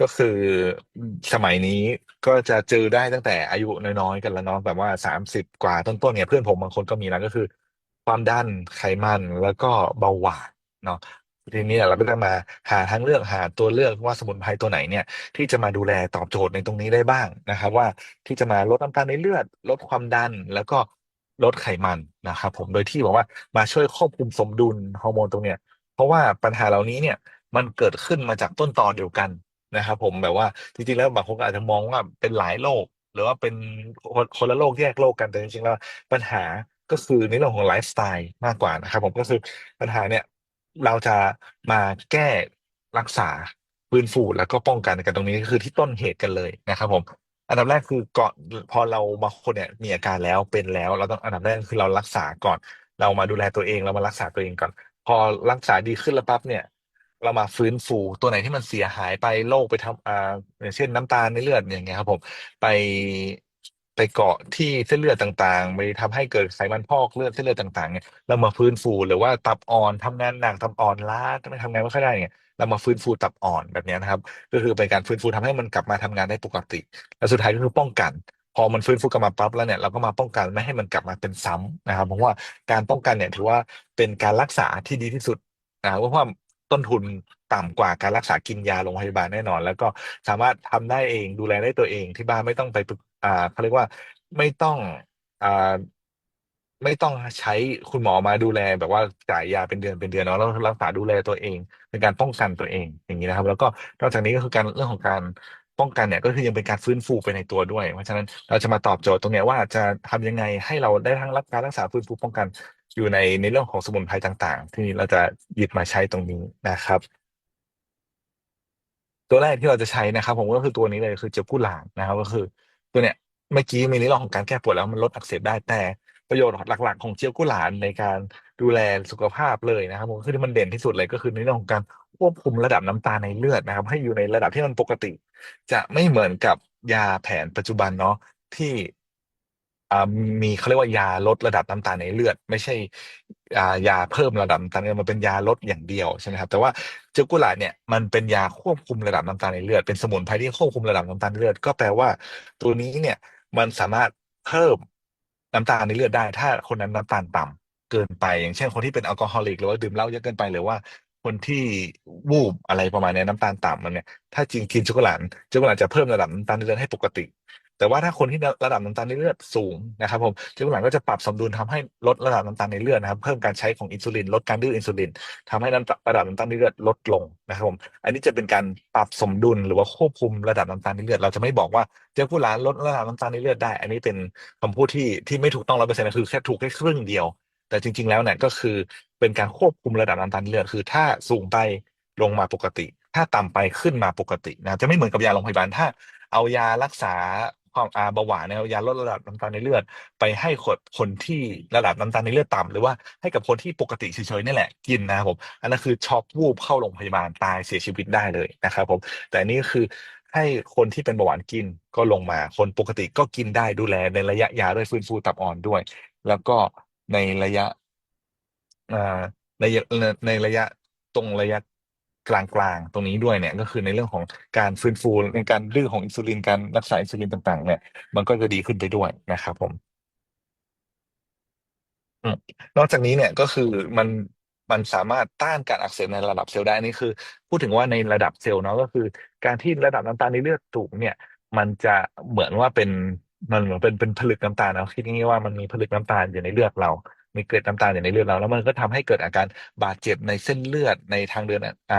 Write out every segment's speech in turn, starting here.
ก็คือสมัยนี้ก็จะเจอได้ตั้งแต่อายุน้อยๆ กันแล้วเนาะแบบว่าสามสิบกว่าต้นๆเนี่ยเพื่อนผมบางคนก็มีนะก็คือ ความดันไขมันแล้วก็เบาหวานเนาะทีนี้เราก็จะมาหาทางเลือกหาตัวเลือกว่าสมุนไพรตัวไหนเนี่ย ที่จะมาดูแลตอบโจทย์ในตรงนี้ได้บ้างนะครับ ว่าที่จะมาลดน้ำตาลในเลือด ลดความดันแล้วก็ลดไขมันนะครับผมโดยที่บอกว่ามาช่วยควบคุมสมดุลฮอร์โมนตรงเนี้ยเพราะว่าปัญหาเหล่านี้เนี่ยมันเกิดขึ้นมาจากต้นตอเดียวกัน นะครับผมแบบว่าจริงๆแล้วบางคนอาจจะมองว่าเป็นหลายโรคหรือว่าเป็นคนคนละโรคแยกโรคกันแต่จริงๆแล้วปัญหาก็คือในเรื่องของไลฟ์สไตล์มากกว่านะครับ ผมก็คือปัญหาเนี่ยเราจะมาแก้รักษาฟื้นฟูแล้วก็ป้องกันกันตรงนี้ก็คือที่ต้นเหตุกันเลยนะครับ ผม อันดับแรกคือก่อนพอเราบางคนเนี่ยมีอาการแล้วเป็นแล้ว เราต้องอันดับแรกคือเรารักษาก่อน เรามาดูแลตัวเองเรามารักษาตัวเองก่อน พอรักษาดีขึ้นแล้วปั๊บเนี่ย เรามาฟื้นฟูตัวไหนที่มันเสียหายไปโรคไปทำอ่าอย่างเช่นน้ำตาลในเลือดอย่างเงี้ยครับผมไปไปเกาะที่เส้นเลือดต่างๆ ไปทำให้เกิดไขมันพอกเลือดเส้นเลือดต่างๆเนี่ยเรามาฟื้นฟูหรือว่าตับอ่อนทำงานหนักตับอ่อนล้าไม่ทำงานไม่ค่อยได้เนี่ยเรามาฟื้นฟูตับอ่อนแบบเนี้ยนะครับ ก็คือเป็นการฟื้นฟูทำให้มันกลับมาทำงานได้ปกติ แล้วสุดท้ายก็คือป้องกัน พอมันฟื้นฟูกลับมาปั๊บแล้วเนี่ยเราก็มาป้องกันไม่ให้มันกลับมาเป็นซ้ำนะครับเพราะว่าการป้องกันเนี่ยถือว่าเป็นการรักษาที่ดีที่สุดนะเพราะว่า ต้นทุนต่ำกว่าการรักษากินยาโรงพยาบาลแน่นอน แล้วก็สามารถทำได้เองดูแลได้ตัวเองที่บ้านไม่ต้องไปอ่าเขาเรียกว่าไม่ต้องอ่าไม่ต้องใช้คุณหมอมาดูแล แบบว่าจ่ายยาเป็นเดือนเป็นเดือนเนาะแล้วรักษาดูแลตัวเองเป็นการป้องกันตัวเองอย่างนี้นะครับ แล้วก็นอกจากนี้ก็คือการเรื่องของการป้องกันเนี่ยก็คือยังเป็นการฟื้นฟูไปในตัวด้วย เพราะฉะนั้นเราจะมาตอบโจทย์ตรงนี้ว่าจะทำยังไงให้เราได้ทั้งรับการรักษาฟื้นฟูป้องกัน อยู่ในในเรื่องของสมุนไพรต่าง ๆ ที่เราจะหยิบมาใช้ตรงนี้นะครับ ตัวแรกที่เราจะใช้นะครับ ผมก็คือตัวนี้เลยคือเจลกู้หลางนะครับ ก็คือ ตัวเนี้ยเมื่อกี้มีในเรื่องของการแก้ปวดแล้วมันลดอักเสบได้แต่ประโยชน์หลัก ๆ ของเจลกู้หลานในการดูแลสุขภาพเลยนะครับผมคือที่มันเด่นที่สุดเลยก็คือในเรื่องของการควบคุมระดับน้ำตาในเลือดนะครับ ให้อยู่ในระดับที่มันปกติ จะไม่เหมือนกับยาแผนปัจจุบันเนาะที่ มีเขาเรียกว่ายาลดระดับน้ำตาลในเลือด ไม่ใช่ยาเพิ่มระดับน้ำตาลมันเป็นยาลดอย่างเดียวใช่ไหมครับ แต่ว่าเจลกุหลาบเนี่ยมันเป็นยาควบคุมระดับน้ำตาลในเลือด เป็นสมุนไพรที่ควบคุมระดับน้ำตาลในเลือด ก็แปลว่า ตัวนี้เนี่ยมันสามารถเพิ่มน้ำตาลในเลือดได้ ถ้าคนนั้นน้ำตาลต่ำเกินไป อย่างเช่นคนที่เป็นแอลกอฮอลิกหรือว่าดื่มเหล้าเยอะเกินไปหรือว่าคนที่วูบอะไรประมาณนี้น้ำตาลต่ำมันเนี่ยถ้าจริงกินช็อกโกแลตช็อกโกแลตจะเพิ่มระดับน้ำตาลในเลือดให้ปกติ แต่ว่าถ้าคนที่ระดับน้ำตาลในเลือดสูงนะครับผมเจ้าหลังก็จะปรับสมดุลทำให้ลดระดับน้ำตาลในเลือดนะครับ เพิ่มการใช้ของอินซูลินลดการดื้ออินซูลินทำให้น้ำระดับน้ำตาลในเลือดลดลงนะครับผมอันนี้จะเป็นการปรับสมดุลหรือว่าควบคุมระดับน้ำตาลในเลือด เราจะไม่บอกว่าเจ้าผู้หลานลดระดับน้ำตาลในเลือดได้ อันนี้เป็นคำพูดที่ที่ไม่ถูกต้องร้อยเปอร์เซ็นต์คือแค่ถูกแค่ครึ่งเดียว แต่จริง ๆ แล้วเนี่ยก็คือเป็นการควบคุมระดับน้ำตาลในเลือดคือ ถ้าสูงไปลงมาปกติ ถ้าต่ำไปขึ้นมาปกตินะจะไม่เหมือนกับยาโรงพยาบาลถ้าเอายารักษา ความอาเบาหวานนี่ยเอายาลดระดับน้ำตาลในเลือด ไปให้คนคนที่ระดับน้ำตาลในเลือดต่ำหรือว่าให้กับคนที่ปกติเฉยๆนี่แหละกินนะครับผมอันนั้นคือช็อกวูบเข้าโรงพยาบาลตายเสียชีวิตได้เลยนะครับผมแต่อันนี่คือให้คนที่เป็นเบาหวานกินก็ลงมา คนปกติก็กินได้ดูแลในระยะยาวด้วยฟื้นฟูตับอ่อนด้วย แล้วก็ในระยะในในระยะตรงระยะ กลางๆ ตรงนี้ด้วยเนี่ยก็คือในเรื่องของการฟื้นฟูในการดื้อของอินซูลินการรักษาอินซูลินต่างๆ เนี่ย มันก็จะดีขึ้นไปด้วยนะครับผมอืมนอกจากนี้เนี่ยก็คือมันมันสามารถต้านการอักเสบในระดับเซลล์ได้นี่คือ พูดถึงว่าในระดับเซลล์เนาะก็คือ การที่ระดับน้ำตาลในเลือดสูงเนี่ย มันจะเหมือนว่าเป็นมันเหมือนเป็นเป็นผลึกน้ำตาลนะคิดง่ายๆว่ามันมีผลึกน้ำตาลอยู่ในเลือดเรา มีเกล็ดน้ำตาลอยู่ในเลือดเรา แล้วมันก็ทำให้เกิดอาการบาดเจ็บในเส้นเลือดในทางเดินอ่า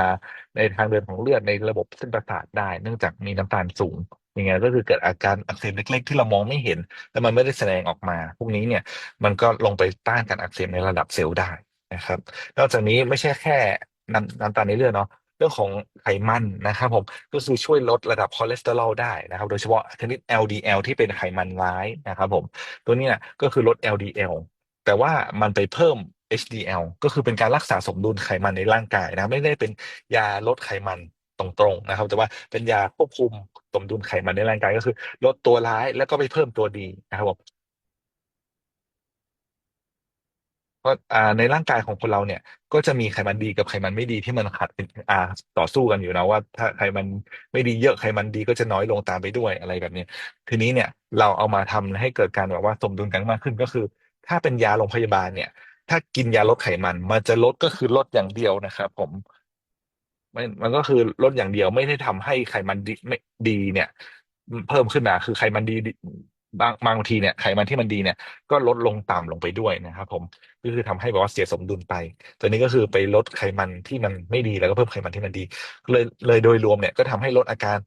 ในทางเดินของเลือดในระบบเส้นประสาทได้ เนื่องจากมีน้ำตาลสูงย่างเงี้ยก็คือเกิดอาการอักเสบเล็ก ๆ ที่เรามองไม่เห็นแต่มันไม่ได้แสดงออกมา พวกนี้เนี่ยมันก็ลงไปต้านการอักเสบในระดับเซลล์ได้นะครับ นอกจากนี้ไม่ใช่แค่น้ำน้ำตาลในเลือดเนาะเรื่องของไขมันนะครับผมก็คือช่วยลดระดับคอเลสเตอรอลได้นะครับ โดยเฉพาะชนิด LDL ที่เป็นไขมันร้ายนะครับผมตัวนี้ยก็คือลด LDL แต่ว่ามันไปเพิ่ม HDL ก็คือเป็นการรักษาสมดุลไขมันในร่างกายนะไม่ได้เป็นยาลดไขมันตรงๆนะครับ แต่ว่าเป็นยาควบคุมสมดุลไขมันในร่างกายก็คือ ลดตัวร้ายแล้วก็ไปเพิ่มตัวดีนะครับผมราะอ่าในร่างกายของคนเราเนี่ย ก็จะมีไขมันดีกับไขมันไม่ดีที่มันขัดเป็นอ่าต่อสู้กันอยู่นะว่า ถ้าไขมันไม่ดีเยอะไขมันดีก็จะน้อยลงตามไปด้วยอะไรแบบนี้ทีนี้เนี่ยเราเอามาทำให้เกิดการแบบว่าสมดุลกันมากขึ้นก็คือ ถ้าเป็นยาโรงพยาบาลเนี่ย ถ้ากินยาลดไขมัน มันจะลดก็คือลดอย่างเดียวนะครับ ผมมันมันก็คือลดอย่างเดียวไม่ได้ทำให้ไขมันดีไม่ดีเนี่ย เพิ่มขึ้นมาคือไขมันดี บางบางทีเนี่ยไขมันที่มันดีเนี่ยก็ลดลงต่ำลงไปด้วยนะครับผมก็คือทำให้แบบว่าเสียสมดุลไป ตัวนี้ก็คือไปลดไขมันที่มันไม่ดีแล้วก็เพิ่มไขมันที่มันดี เลยเลยโดยรวมเนี่ยก็ทำให้ลดอาการ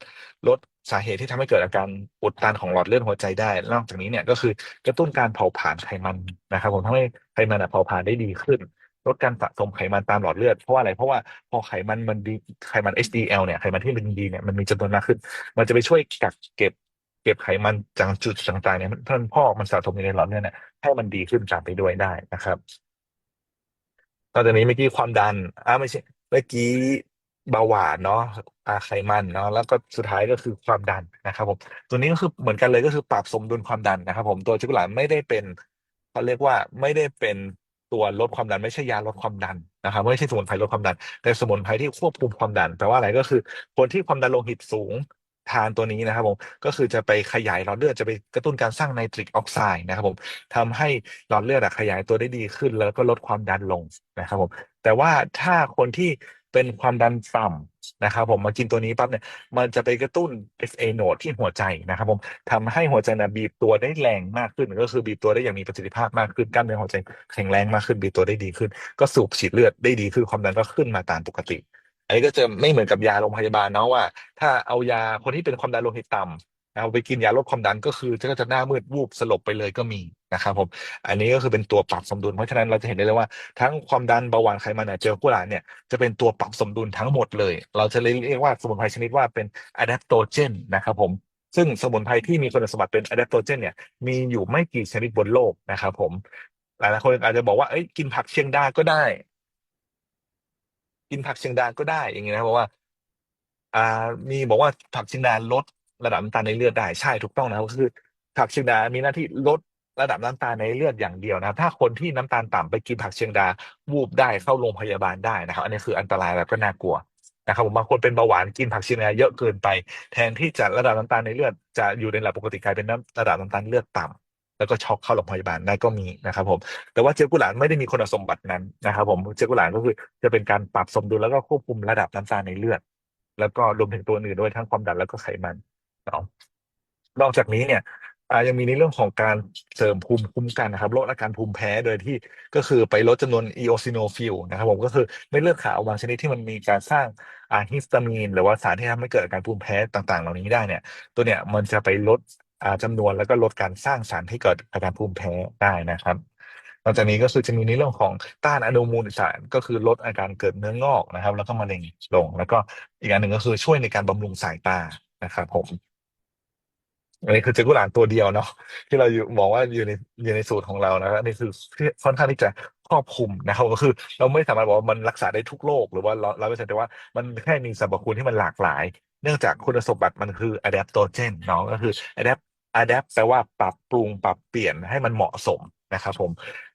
ลดสาเหตุที่ทำให้เกิดอาการอุดตันของหลอดเลือดหัวใจได้ นอกจากนี้เนี่ยก็คือกระตุ้นการเผาผลาญไขมันนะครับ ผมทำให้ไขมันเผาผลาญได้ดีขึ้นลดการสะสมไขมันตามหลอดเลือดเพราะว่าอะไรเพราะว่าพอไขมันมันดีไขมัน HDL เนี่ยไขมันที่มันดีเนี่ยมันมีจำนวนมากขึ้น มันจะไปช่วยกักเก็บ ก็บไขมันจากจุดต่างๆเนี่ยท่านพ่อกมันสะสมอยู่ในหลอดเลือดเนี่ยให้มันดีขึ้นตามไปด้วยได้นะครับตอนนี้เมื่อกี้ความดันอ่าไม่ใช่เมื่อกี้เบาหวานเนาะอาไขมันเนาะแล้วก็สุดท้ายก็คือความดันนะครับ ผม ตัวนี้ก็คือเหมือนกันเลยก็คือปรับสมดุลความดันนะครับ ผมตัวจิกุหลาไม่ได้เป็นเขาเรียกว่าไม่ได้เป็นตัวลดความดันไม่ใช่ยาลดความดันนะครับไม่ใช่สมุนไพรลดความดัน แต่สมุนไพรที่ควบคุมความดันแปลว่าอะไรก็คือ คนที่ความดันโลหิตสูง ทานตัวนี้นะครับผมก็คือจะไปขยายหลอดเลือดจะไปกระตุ้นการสร้างไนตริกออกไซด์นะครับผมทำให้หลอดเลือดขยายตัวได้ดีขึ้น แล้วก็ลดความดันลงนะครับผมแต่ว่าถ้าคนที่เป็นความดันต่ำนะครับผมมากินตัวนี้ปั๊บเนี่ยมันจะไปกระตุ้น FA node ที่หัวใจนะครับผมทำให้หัวใจนะบีบตัวได้แรงมากขึ้น ก็คือบีบตัวได้อย่างมีประสิทธิภาพมากขึ้นกล้ามเนื้อหัวใจแข็งแรงมากขึ้นบีบตัวได้ดีขึ้น ก็สูบฉีดเลือดได้ดีขึ้นความดันก็ขึ้นมาตามปกติ อันนี้ก็จะไม่เหมือนกับยาโรงพยาบาลเนาะว่า ถ้าเอายาคนที่เป็นความดันโลหิตต่ำเอาไปกินยาลดความดันก็คือก็จะหน้ามืดวูบสลบไปเลยก็มีนะครับผมอันนี้ก็คือเป็นตัวปรับสมดุลเพราะฉะนั้นเราจะเห็นได้เลยว่า ทั้งความดันเบาหวานไขมันเนี่ยเจลกุหลาบเนี่ยจะเป็นตัวปรับสมดุลทั้งหมดเลย เราจะเรียกว่าสมุนไพรชนิดว่าเป็นอะแดปโตเจนนะครับผมซึ่งสมุนไพรที่มีคุณสมบัติเป็นอะแดปโตเจนเนี่ยมีอยู่ไม่กี่ชนิดบนโลกนะครับผมหลายๆคนอาจจะบอกว่าเอ้ยกินผักเชียงดาก็ได้ กินผักเชียงดาก็ได้อย่างเงี้ยนะเพราะว่า อ่า มีบอกว่าผักเชียงดาลดระดับน้ำตาลในเลือดได้ใช่ถูกต้องนะครับก็คือผักเชียงดามีหน้าที่ลดระดับน้ำตาลในเลือดอย่างเดียวนะครับ ถ้าคนที่น้ำตาลต่ำไปกินผักเชียงดาวูบได้เข้าโรงพยาบาลได้นะครับ อันนี้คืออันตรายแล้วก็น่ากลัวนะครับผมบางคนเป็นเบาหวานกินผักเชียงดาเยอะเกินไป แทนที่จะระดับน้ำตาลในเลือดจะอยู่ในระดับปกติกลายเป็นน้ำระดับน้ำตาลเลือดต่ำ แล้วก็ช็อกเข้าโรงพยาบาลได้ก็มีนะครับผมแต่ว่าเจลกุหลาบไม่ได้มีคุณสมบัตินั้นนะครับผมเจลกุหลาบก็คือจะเป็นการปรับสมดุลแล้วก็ควบคุมระดับน้ำตาลในเลือด แล้วก็รวมถึงตัวอื่นด้วยทั้งความดันแล้วก็ไขมันเนาะนอกจากนี้เนี่ยยังมีในเรื่องของการเสริมภูมิคุ้มกันนะครับลดอาการภูมิแพ้โดยที่ก็คือไปลดจำนวนอีโอซิโนฟิลนะครับผมก็คือเม็ดเลือดขาวบางชนิดที่มันมีการสร้างอ่าฮิสตามีน หรือว่าสารที่ทำให้เกิดอาการภูมิแพ้ต่างๆ เหล่านี้ได้เนี่ย ตัวเนี่ยมันจะไปลด อ่าจำนวนแล้วก็ลดการสร้างสารให้เกิดอาการภูมิแพ้ได้นะครับนอกจากนี้ก็คือจะมีในเรื่องของต้านอนุมูลอิสระก็คือลดอาการเกิดเนื้องอกนะครับ แล้วก็มะเร็งลง แล้วก็อีกอันหนึ่งก็คือช่วยในการบำรุงสายตานะครับผมอันนี้คือเจกุหลานตัวเดียวเนาะที่เราอยู่บอกว่าอยู่ในอยู่ในสูตรของเรานะครับอันนี่คือค่อนข้างที่จะครอบคลุมนะครับก็คือ เราไม่สามารถบอกว่ามันรักษาได้ทุกโรคหรือว่าเราเราไม่ใช่แต่ว่ามันแค่มีสรรพคุณที่มันหลากหลาย เนื่องจากคุณสมบัติมันคือ adaptogen เนาะก็คือ adapt adapt แปลว่าปรับปรุงปรับเปลี่ยนให้มันเหมาะสมนะครับผม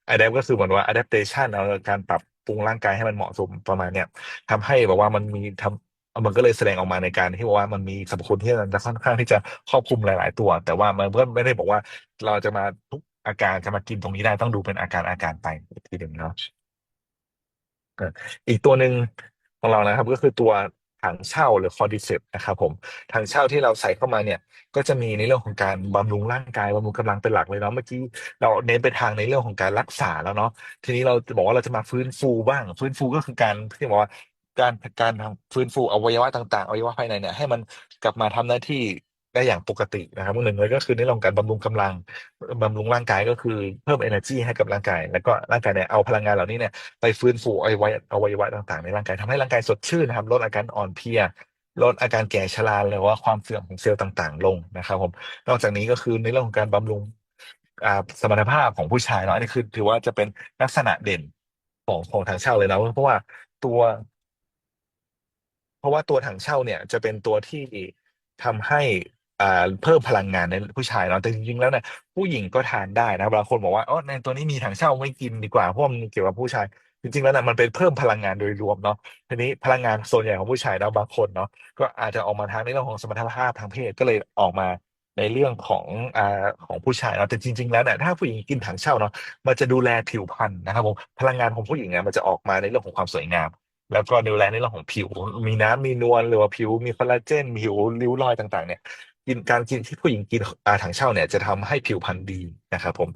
adapt ก็คือเหมือนว่า adaptation เอาการปรับปรุงร่างกายให้มันเหมาะสมประมาณเนี้ยทำให้แบบว่ามันมีทำมันก็เลยแสดงออกมาในการที่บอกว่ามันมีสรรพคุณที่มันจะค่อนข้างที่จะครอบคลุมหลาย ๆ ตัว แต่ว่ามันก็ไม่ได้บอกว่าเราจะมาทุกอาการจะมากินตรงนี้ได้ต้องดูเป็นอาการอาการไปอีกทีหนึ่งเนาะอีกตัวหนึ่งของเรานะครับ ก็คือตัว ถังเช่าหรือคอร์ดิเซปนะครับผมถังเช่าที่เราใส่เข้ามาเนี่ย ก็จะมีในเรื่องของการบำรุงร่างกายบำรุงกำลังเป็นหลักเลยเนาะเมื่อกี้เราเน้นไปทางในเรื่องของการรักษาแล้วเนาะทีนี้เราจะบอกว่าเราจะมาฟื้นฟูบ้าง ฟื้นฟูก็คือการที่บอกว่าการการทำฟื้นฟูอวัยวะต่างๆอวัยวะภายในเนี่ยให้มันกลับมาทำหน้าที่ ได้อย่างปกตินะครับหนึ่งเลยก็คือในเรื่องของการบำรุงกำลังบำรุงร่างกายก็คือเพิ่ม energy ให้กับร่างกาย แล้วก็ร่างกายเนี่ยเอาพลังงานเหล่านี้เนี่ยไปฟื้นฟูอวัยวะอวัยวะต่างๆ ในร่างกายทำให้ร่างกายสดชื่นนะครับลดอาการอ่อนเพลียลดอาการแก่ชราหรือว่าความเสื่อมของเซลล์ต่างๆ ลงนะครับผมนอกจากนี้ก็คือในเรื่องของการบำรุงสมรรถภาพของผู้ชายเนาะอันนี้คือถือว่าจะเป็นลักษณะเด่นของของทางเช่าเลยนะเพราะว่าตัว เพราะว่าตัวถังเช่าเนี่ยจะเป็นตัวที่ทำให้ อ่า เพิ่มพลังงานในผู้ชายเนาะ แต่จริง ๆ แล้วเนี่ย ผู้หญิงก็ทานได้นะ บางคนบอกว่า อ๋อ ในตัวนี้มีถังเช่า ไม่กินดีกว่า เพราะว่ามันเกี่ยวกับผู้ชาย จริง ๆ แล้วน่ะ มันเป็นเพิ่มพลังงานโดยรวมเนาะ ทีนี้พลังงานส่วนใหญ่ของผู้ชายเนาะ บางคนเนาะ ก็อาจจะออกมาทางในเรื่องของสมรรถภาพทางเพศ ก็เลยออกมาในเรื่องของ อ่า ของผู้ชายเนาะ แต่จริง ๆ แล้วเนี่ย ถ้าผู้หญิงกินถังเช่าเนาะ มันจะดูแลผิวพรรณนะครับผม พลังงานของผู้หญิงเนี่ย มันจะออกมาในเรื่องของความสวยงาม แล้วก็ดูแลในเรื่องของผิว มีน้ำมีนวล หรือว่าผิวมีคอลลาเจน ผิวริ้วรอยต่าง ๆ เนี่ย กินการกินที่ผู้หญิงกินอาถังเช่าเนี่ยจะทำให้ผิวพรรณดีนะครับผม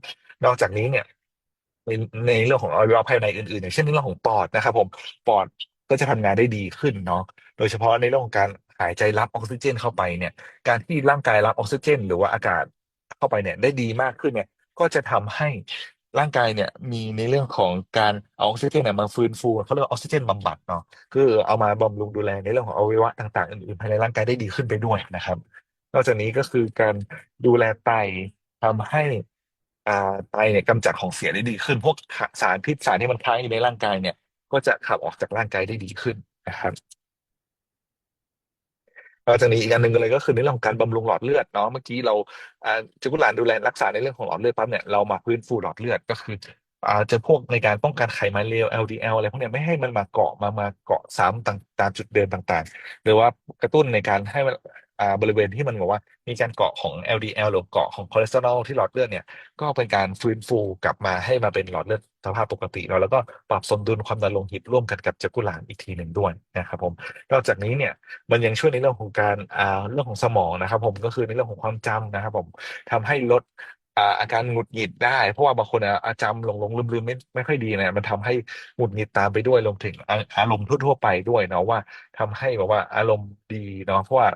นอกจากนี้เนี่ยในในเรื่องของอวัยวะภายในอื่นๆ อย่างเช่นในเรื่องของปอดนะครับผมปอดก็จะทำงานได้ดีขึ้นเนาะโดยเฉพาะในเรื่องของการหายใจรับออกซิเจนเข้าไปเนี่ย การที่ร่างกายรับออกซิเจน หรือว่าอากาศเข้าไปเนี่ยได้ดีมากขึ้นเนี่ยก็จะทำให้ร่างกายเนี่ยมีในเรื่องของการเอาออกซิเจนเนี่ยมาฟื้นฟูเขาเรียกว่าออกซิเจนบำบัดเนาะคือเอามาบำรุงดูแลในเรื่องของอวัยวะต่างๆ อื่นๆภายในร่างกายได้ดีขึ้นไปด้วยนะครับ อกจากนี้ก็คือการดูแลไตทำให้อ่าไตเนี่ยกำจัดของเสียได้ดีขึ้น พวกสารพิษสารที่มันค้างอยู่ในร่างกายเนี่ย ก็จะขับออกจากร่างกายได้ดีขึ้นนะครับนอกจากนี้อีกอันหนึ่งเลยก็คือในเรื่องของการบำรุงหลอดเลือดเนาะเมื่อกี้เราอ่าจะกุหลานดูแลรักษาในเรื่องของหลอดเลือดปั๊บเนี่ยเรามาฟื้นฟูหลอดเลือดก็คืออ่าจะพวกในการป้องกันไขมันเลว LDL อะไรพวกเนี้ยไม่ให้มันมาเกาะมามาเกาะซ้ำตามจุดเดิมต่างๆ หรือว่ากระตุ้นในการให้มัน บริเวณที่มันบอกว่ามีการเกาะของ LDL หรือเกาะของคอเลสเตอรอลที่หลอดเลือดเนี่ยก็เป็นการฟื้นฟูกลับมาให้มาเป็นหลอดเลือดสภาพปกติเนาะแล้วก็ปรับสมดุลความดันโลหิตร่วมกันกับจักกุหลานอีกทีหนึ่งด้วยนะครับผมนอกจากนี้เนี่ยมันยังช่วยในเรื่องของการอ่าเรื่องของสมองนะครับ ผมก็คือในเรื่องของความจำนะครับ ผมทำให้ลดอ่าอาการหงุดหงิดได้ เพราะว่าบางคนอะอาจำหลงหลงลืมลืมไม่ไม่ค่อยดีนี่ยมันทำให้หงุดหงิดตามไปด้วยรวมถึงอารมณ์ทั่ว ๆ ไปด้วยเนาะว่าทำให้แบบว่าอารมณ์ดีเนาะเพราะว่า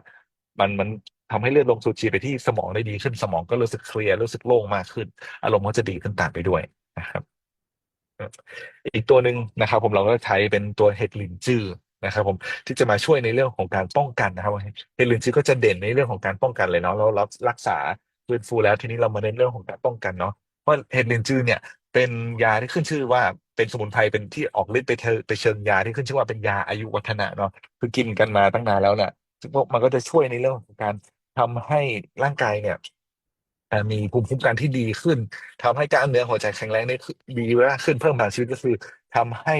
มันมันทำให้เลือดลงสู่ชีไปที่สมองได้ดีขึ้นสมองก็รู้สึกเคลียร์รู้สึกโล่งมากขึ้น อารมณ์ก็จะดีขึ้นตามไปด้วยนะครับอีกตัวหนึ่งนะครับ ผมเราก็ใช้เป็นตัวเห็ดลินจื้อนะครับ ผมที่จะมาช่วยในเรื่องของการป้องกันนะครับเห็ดลินจื้อก็จะเด่นในเรื่องของการป้องกันเลยเนาะแล้วเรารักษาฟื้นฟูแล้วทีนี้เรามาเน้นเรื่องของการป้องกันเนาะเพราะเห็ดลินจื้อเนี่ย เป็นยาที่ขึ้นชื่อว่าเป็นสมุนไพรเป็นที่ออกฤทธิ์ไปเทอไปเชิงยาที่ขึ้นชื่อว่าเป็นยาอายุวัฒนะเนาะคือกินกันมาตั้งนานแล้วเนี่ย ซึ่งพวกมันก็จะช่วยในเรื่องของการทำให้ร่างกายเนี่ยมีภูมิคุ้มกันที่ดีขึ้นทำให้กล้ามเนื้อหัวใจแข็งแรงได้ดีมากขึ้นเพิ่มพลังชีวิตก็คือทำให้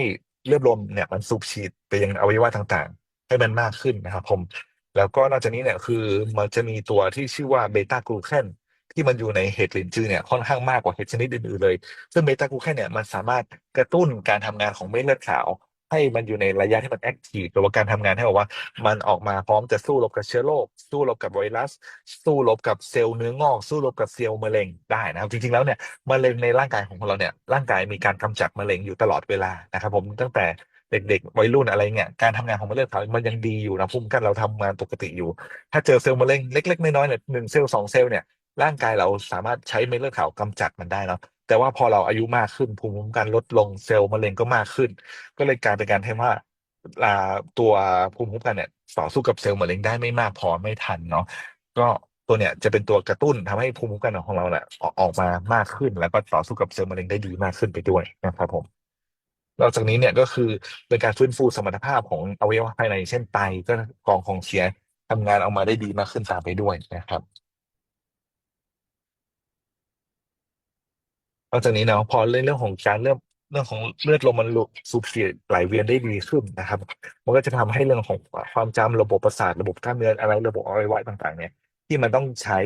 เลือดลมเนี่ยมันสูบฉีดไปยังอวัยวะต่างๆ ให้มันมากขึ้นนะครับผม แล้วก็นอกจากนี้เนี่ยคือมันจะมีตัวที่ชื่อว่าเบต้ากลูแคนที่มันอยู่ในเห็ดลินจือเนี่ยค่อนข้างมากกว่าเห็ดชนิดอื่นๆเลย ซึ่งเบต้ากลูแคนเนี่ยมันสามารถกระตุ้นการทำงานของเม็ดเลือดขาว ให้มันอยู่ในระยะที่มันแอคทีฟหรือว่าการทำงานให้บอกว่า มันออกมาพร้อมจะสู้รบกับเชื้อโรคสู้รบกับไวรัส สู้รบกับเซลล์เนื้องอก สู้รบกับเซลล์มะเร็งได้นะครับ จริงๆแล้วเนี่ยมะเร็งในร่างกายของเราเนี่ยร่างกายมีการกำจัดมะเร็งอยู่ตลอดเวลานะครับผมตั้งแต่เด็กๆวัยรุ่นอะไรเงี้ยการทำงานของมะเร็งขาวมันยังดีอยู่นะภูมิคุ้มกันเราทำงานปกติอยู่ ถ้าเจอเซลล์มะเร็งเล็กๆน้อยๆเนี่ยหนึ่งเซลล์สองเซลล์เนี่ยร่างกายเราสามารถใช้เม็ดเลือดขาวกำจัดมันได้เนาะ แต่ว่าพอเราอายุมากขึ้นภูมิคุ้มกันลดลงเซลล์มะเร็งก็มากขึ้น ก็เลยกลายเป็นการที่ว่าตัวภูมิคุ้มกันเนี่ยต่อสู้กับเซลล์มะเร็งได้ไม่มากพอไม่ทันเนาะก็ตัวเนี่ยจะเป็นตัวกระตุ้นทำให้ภูมิคุ้มกันของเราเนี่ยออกมามากขึ้น แล้วก็ต่อสู้กับเซลล์มะเร็งได้ดีมากขึ้นไปด้วยนะครับผมนอกจากนี้เนี่ยก็คือเป็นการฟื้นฟูสมรรถภาพของอวัยวะภายในเช่นไตก็กองของเสียทำงานออกมาได้ดีมากขึ้นตามไปด้วยนะครับ นอกจากนี้เนาะพอเรื่องเรื่องของการเรื่องเรื่องของเลือดลมมันสูบฉีดไหลเวียนได้ดีขึ้นนะครับ มันก็จะทำให้เรื่องของความจำระบบประสาทระบบกล้ามเนื้ออะไรระบบอวัยวะต่างๆ เนี่ย ที่มันต้องใช้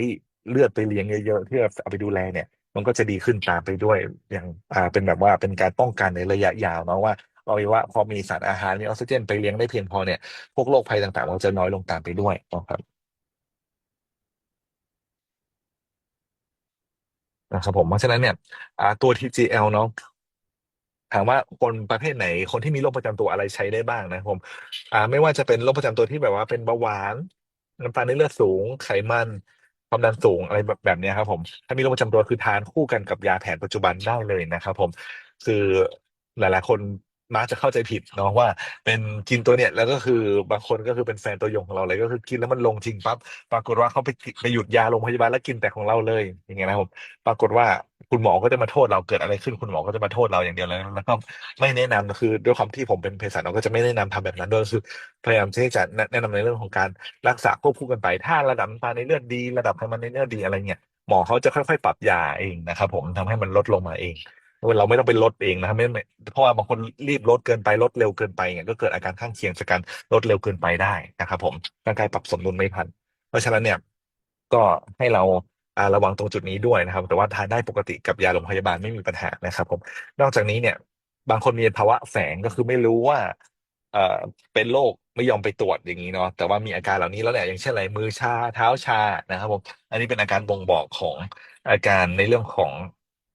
เลือดไปเลี้ยงเยอะๆที่เอาไปดูแลเนี่ย มันก็จะดีขึ้นตามไปด้วยอย่างอ่าเป็นแบบว่าเป็นการป้องกันในระยะยาวเนาะว่าอวัยวะพอมีสารอาหารมีออกซิเจนไปเลี้ยงได้เพียงพอเนี่ยพวกโรคภัยต่างๆมันจะน้อยลงตามไปด้วยนะครับ นะครับผมเพราะฉะนั้นเนี่ยตัว TGL เนาะถามว่าคนประเภทไหนคนที่มีโรคประจำตัวอะไรใช้ได้บ้างนะผมอ่าไม่ว่าจะเป็นโรคประจำตัวที่แบบว่าเป็นเบาหวานน้ำตาลในเลือดสูง ไขมันความดันสูงอะไรแบบแบบนี้ครับผม ถ้ามีโรคประจำตัวคือทานคู่กันกับยาแผนปัจจุบันได้เลยนะครับผม คือหลาย ๆ คน มักจะเข้าใจผิดเนาะว่าเป็นกินตัวเนี้ยแล้วก็คือบางคนก็คือเป็นแฟนตัวยงของเราเลยก็คือกินแล้วมันลงจริงปั๊บปรากฏว่าเขาไปไปหยุดยาโรงพยาบาลแล้วกินแต่ของเราเลยอย่างเงี้ยนะครับผมปรากฏว่าคุณหมอก็จะมาโทษเราเกิดอะไรขึ้นคุณหมอก็จะมาโทษเราอย่างเดียวเลยแล้วก็ไม่แนะนำคือด้วยความที่ผมเป็นเภสัชเราก็จะไม่แนะนำทำแบบนั้นด้วยคือพยายามที่จะแนะนำในเรื่องของการรักษาควบคู่กันไป ถ้าระดับน้ำตาลในเลือดดี ระดับไขมันในเลือดดีอะไรเงี้ยหมอเขาจะค่อยๆ ปรับยาเองนะครับผมทำให้มันลดลงมาเอง เราไม่ต้องไปลดเองนะครับไม่เพราะว่าบางคนรีบลดเกินไปลดเร็วเกินไปเนี่ยก็เกิดอาการข้างเคียงจากการลดเร็วเกินไปได้นะครับ ผมร่างกายปรับสมดุลไม่ทัน เพราะฉะนั้นเนี่ยก็ให้เราอ่าระวังตรงจุดนี้ด้วยนะครับ แต่ว่าทานได้ปกติกับยาโรงพยาบาลไม่มีปัญหานะครับ ผม นอกจากนี้เนี่ย บางคนมีภาวะแฝงก็คือไม่รู้ว่าเอ่อเป็นโรคไม่ยอมไปตรวจอย่างนี้เนาะแต่ว่ามีอาการเหล่านี้แล้วแหละอย่างเช่นอะไรมือชาเท้าชานะครับผมอันนี้เป็นอาการบ่งบอกของอาการในเรื่องของ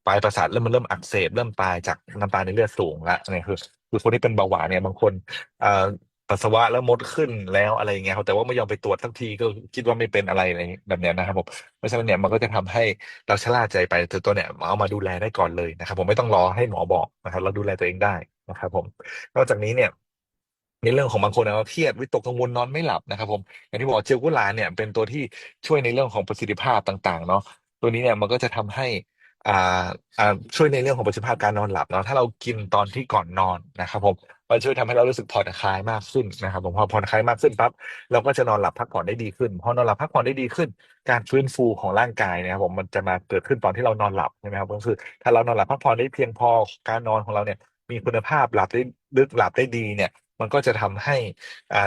ปลายประสาทเริ่มมันเริ่มอักเสบเริ่มตายจากน้ำตาลในเลือดสูงละเนี่ยคือคือคนที่เป็นเบาหวานเนี่ยบางคนอ่อปัสสาวะแล้วมดขึ้นแล้วอะไรเงี้ยครับแต่ว่าไม่ยอมไปตรวจสักทีก็คิดว่าไม่เป็นอะไรอะไรแบบเนี้ยนะครับผมเพราะฉะนั้นเนี่ยมันก็จะทำให้เราชะล่าใจไปแต่ตัวเนี่ยเอามาดูแลได้ก่อนเลยนะครับ ผมไม่ต้องรอให้หมอบอกนะครับเราดูแลตัวเองได้นะครับผมนอกจากนี้เนี่ยในเรื่องของบางคนนะเครียดวิตกกังวลนอนไม่หลับนะครับ ผมอย่างที่บอกเจลกุลาเนี่ยเป็นตัวที่ช่วยในเรื่องของประสิทธิภาพต่างๆเนาะตัวนี้เนี่ยมันก็จะทำให้ อ่าอ่าช่วยในเรื่องของประสิทธิภาพการนอนหลับเนาะถ้าเรากินตอนที่ก่อนนอนนะครับผมมันช่วยทำให้เรารู้สึกผ่อนคลายมากขึ้นนะครับผมพอผ่อนคลายมากขึ้นปั๊บเราก็จะนอนหลับพักผ่อนได้ดีขึ้นพอนอนหลับพักผ่อนได้ดีขึ้น การฟื้นฟูของร่างกายนะครับผมมันจะมาเกิดขึ้นตอนที่เรานอนหลับใช่ไหมครับก็คือ ถ้าเรานอนหลับพักผ่อนได้เพียงพอการนอนของเราเนี่ย มีคุณภาพหลับได้ลึกหลับได้ดีเนี่ย มันก็จะทำให้อ่า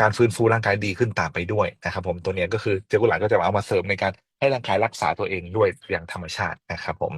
การฟื้นฟูร่างกายดีขึ้นตามไปด้วยนะครับผมตัวเนี้ยก็คือเจลกุหลาบก็จะเอามาเสริมในการ ให้ร่างกายรักษาตัวเองด้วยอย่างธรรมชาตินะครับผม